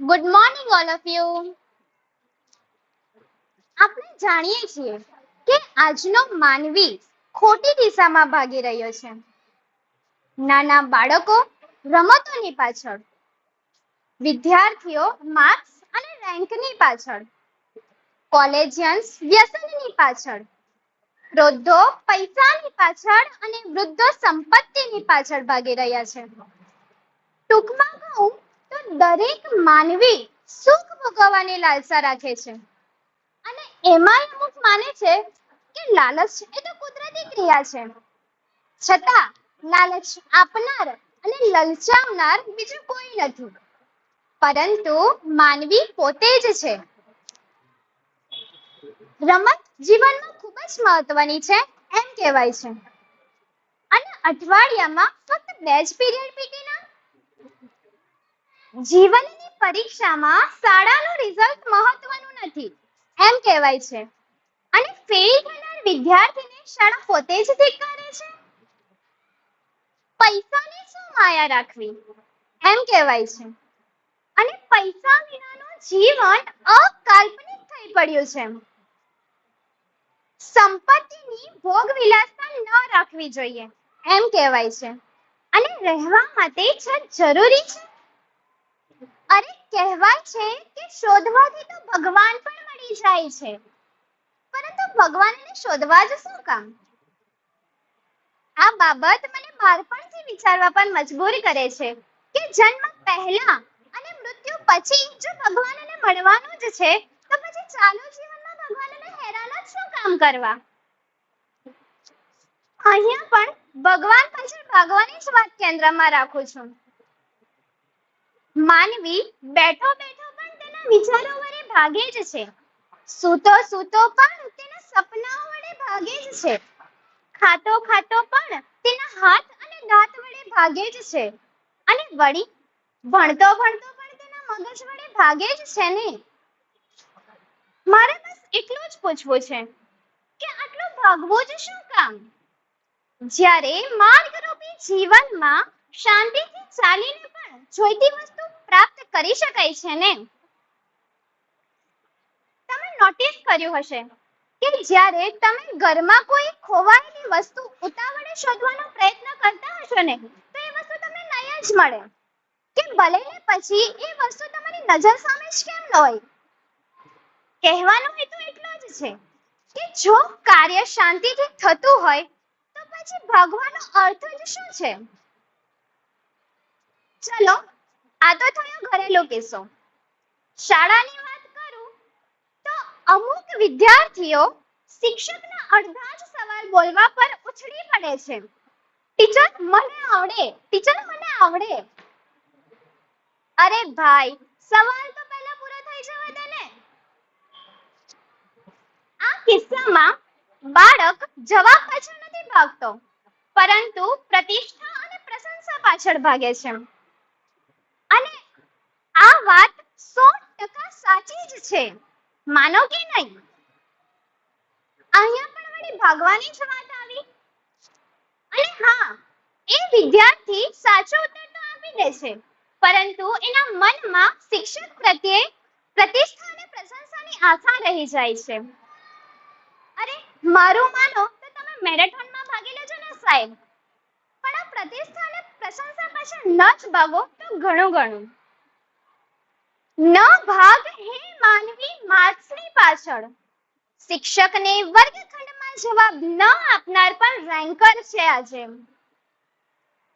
Good morning all of you આપણે જાણીએ છીએ કે આજનો માનવી ખોટી દિશામાં ભાગી રહ્યો છે. નાના બાળકો રમતોની પાછળ, વિદ્યાર્થીઓ માર્ક્સ અને રેન્કની પાછળ કોલેજિયન્સ વ્યસનની પાછળ, વૃદ્ધો પૈસાની પાછળ અને વૃદ્ધો સંપત્તિની પાછળ ભાગી રહ્યા છે. ટૂંકમાં કહું તો દરેક માનવી સુખ ભોગવવાની લાલસા રાખે છે. અને એમાં અમુક માને છે કે લાલચ એ તો કુદરતી ક્રિયા છે. છતાં લાલચ આપનાર અને લલચાવનાર બીજું કોઈ નથી. પરંતુ માનવી પોતે જ છે. રમત જીવનમાં ખૂબ જ મહત્વની છે એમ કહેવાય છે. અને અઠવાડિયામાં ફક્ત બે જ પીરિયડ પીટીના જીવનની પરીક્ષામાં શાળાનું રિઝલ્ટ મહત્વનું નથી. એમ કહેવાય છે. અને ફેલ થનાર વિદ્યાર્થીને શાળા પોતે જ ધિક્કારે છે? પૈસાની શું માયા રાખવી? એમ કહેવાય છે. અને પૈસા વિનાનું જીવન અકાલ્પનિક થઈ પડ્યું છે. સંપત્તિની ભોગ વિલાસતા ન રાખવી જોઈએ. એમ કહેવાય છે. અને રહેવા માટે છત જરૂરી છે અરે, કહેવાય છે કે શોધવાથી તો ભગવાન પણ મળી જાય છે. પરંતુ ભગવાનને શોધવા જ શું કામ? આ બાબત મને બાળપણથી વિચારવા પર મજબૂર કરે છે કે જન્મ પહેલા અને મૃત્યુ પછી જો ભગવાનને મળવાનું જ છે, તો પછી ચાલુ જીવનમાં ભગવાનને હેરાન જ શું કામ કરવા? અહીંયા પણ ભગવાન પાછળ ભાગવાની જ વાત કેન્દ્રમાં રાખું છું. માનવી બેઠો બેઠો પણ તેના વિચારો વડે ભાગે જ છે. સૂતો સૂતો પણ તેના સપનાઓ વડે ભાગે જ છે. ખાતો ખાતો પણ તેના હાથ અને દાંત વડે ભાગે જ છે. અને વળી ભણતો ભણતો પણ તેના મગજ વડે ભાગે જ છે ને? મારે બસ એટલું જ પૂછવું છે કે આટલું ભાગવું જ શું કામ? જ્યારે માર્ગરૂપી જીવનમાં શાંતિથી ચાલીને પણ જોઈતી વસ્તુ પ્રાપ્ત કરી શકાય છે ને? તમે નોટિસ કર્યું હશે કે જ્યારે તમે ઘરમાં કોઈ ખોવાયેલી વસ્તુ ઉતાવળે શોધવાનો પ્રયત્ન કરતા હશો ને, તો એ વસ્તુ તમને નહીં જ મળે. કે ભલે ને પછી એ વસ્તુ તમારી નજર સામે જ કેમ ન હોય? કહેવાનો હેતુ એટલો જ છે કે જો કાર્ય શાંતિથી થતું હોય, તો પછી ભાગવાનો અર્થ જ શું છે? ચલો આ તો થયો ઘરેલું કિસ્સો શાળાની વાત કરું તો અમુક વિદ્યાર્થીઓ શિક્ષકના અડધા જ સવાલ બોલવા પર ઉછળી પડે છે. ટીચર, મને આવડે, ટીચર, મને આવડે. અરે ભાઈ, સવાલ તો પહેલા પૂરો થઈ જવા દે ને. આ કિસ્સામાં બાળક જવાબ પાછળ નથી ભાગતો, પરંતુ પ્રતિષ્ઠા અને પ્રશંસા પાછળ ભાગે છે. અને આ વાત 100% સાચી જ છે. માનો કે નહીં? અહીંયા પણ વળી ભાગવાની જ વાત આવી. અને હા, એ વિદ્યાર્થી સાચો ઉત્તર તો આપી દે પરંતુ એના મનમાં શિક્ષક પ્રત્યે પ્રતિષ્ઠા અને પ્રશંસાની આશા રહી જાય છે. અરે, મારું માનો તો તમે મેરેથોનમાં ભાગી લેજો ને સાહેબ. પણ આ પ્રતિષ્ઠા પ્રશંસા પાછળ ન જ ભાગો તો ઘણું ઘણું. ન ભાગ હે માનવી માછલી પાછળ. શિક્ષકને વર્ગખંડમાં જવાબ ન આપનાર પણ રેન્કર છે આજે.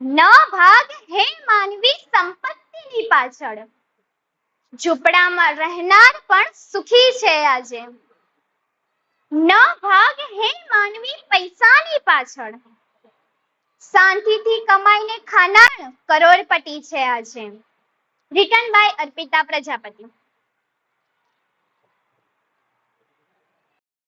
ન ભાગ હે માનવી સંપત્તિની પાછળ. ઝૂંપડામાં રહેનાર પણ સુખી છે આજે. ન ભાગ હે માનવી પૈસાની પાછળ. શાંતિથી કમાઈને ખાનાર કરોડપતિ છે આજે. Written by Arpita Prajapati.